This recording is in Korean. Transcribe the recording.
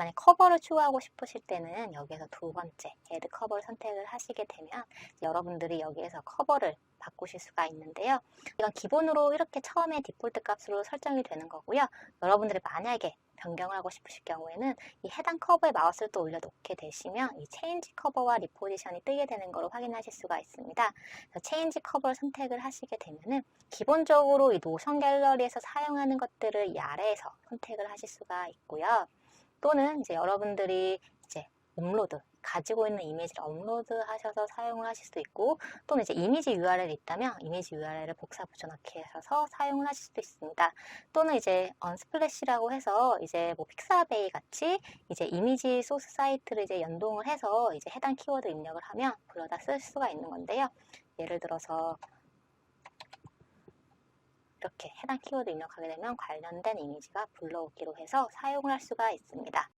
만약 커버를 추가하고 싶으실 때는 여기에서 두 번째 헤드 커버를 선택을 하시게 되면 여러분들이 여기에서 커버를 바꾸실 수가 있는데요. 이건 기본으로 이렇게 처음에 디폴트 값으로 설정이 되는 거고요. 여러분들이 만약에 변경을 하고 싶으실 경우에는 이 해당 커버에 마우스를 또 올려놓게 되시면 이 체인지 커버와 리포지션이 뜨게 되는 것을 확인하실 수가 있습니다. 체인지 커버를 선택을 하시게 되면은 기본적으로 이 노션 갤러리에서 사용하는 것들을 이 아래에서 선택을 하실 수가 있고요. 또는 이제 여러분들이 이제 업로드 가지고 있는 이미지를 업로드 하셔서 사용을 하실 수도 있고 또는 이제 이미지 URL이 있다면 이미지 URL을 복사 붙여넣기 하셔서 사용을 하실 수도 있습니다. 또는 이제 언스플래시라고 해서 이제 뭐 픽사베이 같이 이제 이미지 소스 사이트를 이제 연동을 해서 이제 해당 키워드 입력을 하면 불러다 쓸 수가 있는 건데요. 예를 들어서 이렇게 해당 키워드 입력하게 되면 관련된 이미지가 불러오기로 해서 사용을 할 수가 있습니다.